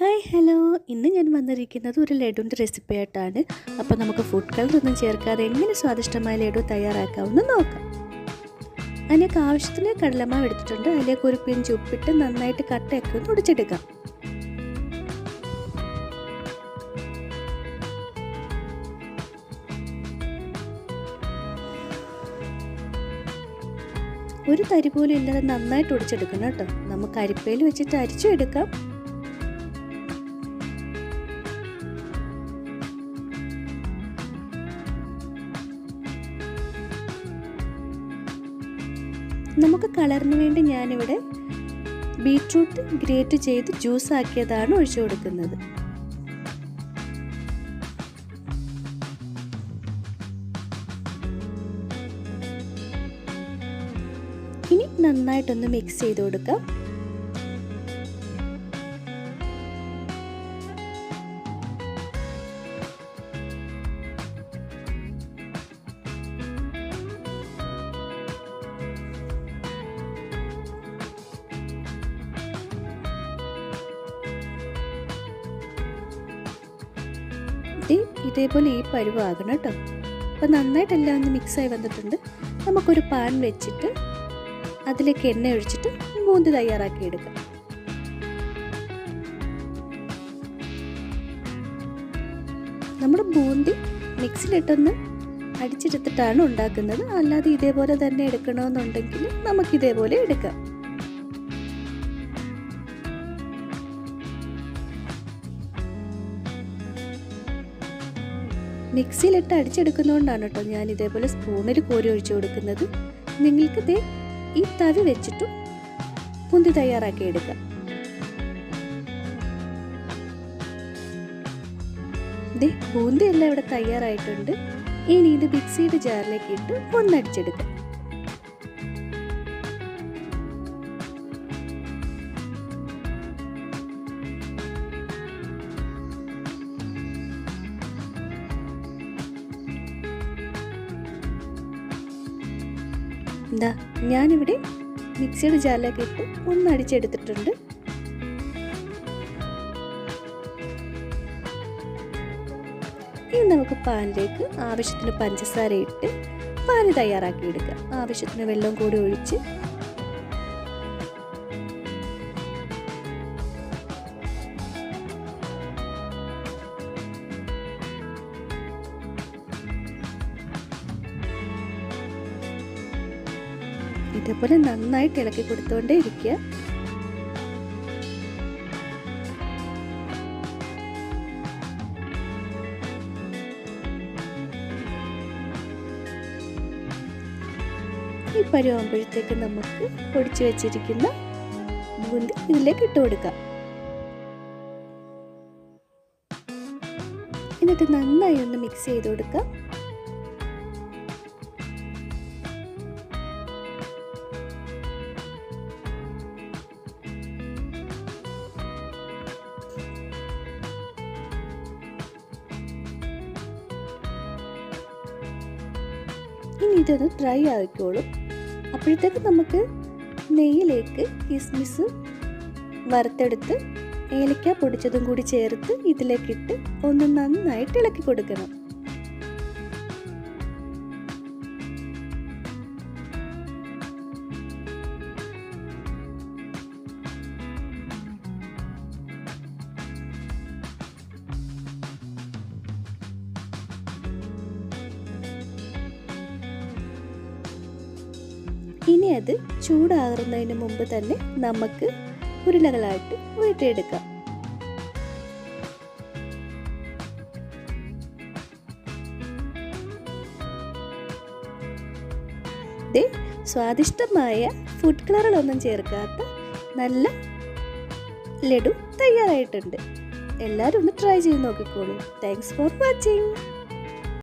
Hi hello. ഇന്ന് ഞാൻ വന്നിരിക്കുന്നത് ഒരു ലഡുവിന്റെ റെസിപ്പി ആയിട്ടാണ് അപ്പോൾ നമുക്ക് ഫുഡ് കളർ ഒന്നും ചേർക്കാതെ എങ്ങനെ സ്വാദിഷ്ടമായ ലഡു തയ്യാറാക്കാമെന്ന് നോക്കാം. അതിലേക്ക് ആവശ്യത്തിന് കടലമാവ് എടുത്തിട്ടുണ്ട്. അതിലേക്ക് ഒരു പിഞ്ച് ഉപ്പിട്ട് നന്നായിട്ട് കട്ടയൊക്കെ ഒന്ന് ഒടിച്ചെടുക്കാം ഒരു തരി പോലും ഇല്ലാതെ നന്നായിട്ട് ഒടിച്ചെടുക്കണം കേട്ടോ. നമുക്ക് അരിപ്പയിൽ വെച്ചിട്ട് അരിച്ചു എടുക്കാം നമുക്ക് കളറിന് വേണ്ടി ഞാനിവിടെ ബീട്രൂട്ട് ഗ്രേറ്റ് ചെയ്ത് ജ്യൂസ് ആക്കിയതാണ് ഒഴിച്ചു കൊടുക്കുന്നത്. ഇനി നന്നായിട്ടൊന്ന് മിക്സ് ചെയ്ത് കൊടുക്കാം. ഇതേപോലെ ഈ പരുവാകണം കേട്ടോ. അപ്പോൾ നന്നായിട്ടെല്ലാം ഒന്ന് മിക്സായി വന്നിട്ടുണ്ട്. നമുക്കൊരു പാൻ വെച്ചിട്ട് അതിലേക്ക് എണ്ണ ഒഴിച്ചിട്ട് മൂന്ന് തയ്യാറാക്കി എടുക്കാം. നമ്മൾ ബൂന്തി മിക്സിലിട്ടൊന്ന് അടിച്ചെടുത്തിട്ടാണ് ഉണ്ടാക്കുന്നത്. അല്ലാതെ ഇതേപോലെ തന്നെ എടുക്കണമെന്നുണ്ടെങ്കിൽ നമുക്കിതേപോലെ എടുക്കാം. മിക്സിയിലിട്ട് അടിച്ചെടുക്കുന്നതുകൊണ്ടാണ് കേട്ടോ ഞാൻ ഇതേപോലെ സ്പൂണിൽ കോരി ഒഴിച്ചു കൊടുക്കുന്നത്. നിങ്ങൾക്ക് ഇതേ ഈ തവി വെച്ചിട്ട് ബൂന്തി തയ്യാറാക്കി എടുക്കാം. ദേ എല്ലാം ഇവിടെ തയ്യാറായിട്ടുണ്ട്. ഇനി ഇത് മിക്സിയുടെ ജാറിലേക്ക് ഇട്ട് ഒന്നടിച്ചെടുക്കാം എന്താ ഞാനിവിടെ മിക്സിയുടെ ജാലൊക്കെ ഇട്ട് ഒന്ന് അടിച്ചെടുത്തിട്ടുണ്ട്. ഇനി നമുക്ക് പാനിലേക്ക് ആവശ്യത്തിന് പഞ്ചസാര ഇട്ട് പാൽ തയ്യാറാക്കി എടുക്കാം ആവശ്യത്തിന് വെള്ളം കൂടി ഒഴിച്ച് ഇതേപോലെ നന്നായിട്ട് ഇളക്കി കൊടുത്തുകൊണ്ടേ ഇരിക്കുക. ഈ പരുവാകുമ്പോഴത്തേക്ക് നമുക്ക് പൊടിച്ചു വെച്ചിരിക്കുന്ന ബൂന്തി ഇതിലേക്ക് ഇട്ട് കൊടുക്കാം. എന്നിട്ട് നന്നായി ഒന്ന് മിക്സ് ചെയ്ത് കൊടുക്കാം. ഇനി ഇതൊന്ന് ഡ്രൈ ആക്കിക്കോളും. അപ്പോഴത്തേക്ക് നമുക്ക് നെയ്യിലേക്ക് കിസ്മിസ് വറുത്തെടുത്ത് ഏലക്ക പൊടിച്ചതും കൂടി ചേർത്ത് ഇതിലേക്കിട്ട് ഒന്ന് നന്നായിട്ട് ഇളക്കി കൊടുക്കണം. ഇനി അത് ചൂടാറുന്നതിന് മുമ്പ് തന്നെ നമുക്ക് ഉരുളകളായിട്ട് ഉരുട്ടിയെടുക്കാം സ്വാദിഷ്ടമായ ഫുഡ് കളറുകളൊന്നും ചേർക്കാത്ത നല്ല ലഡു തയ്യാറായിട്ടുണ്ട്. എല്ലാവരും ഒന്ന് ട്രൈ ചെയ്ത് നോക്കിക്കോളൂ. Thanks for watching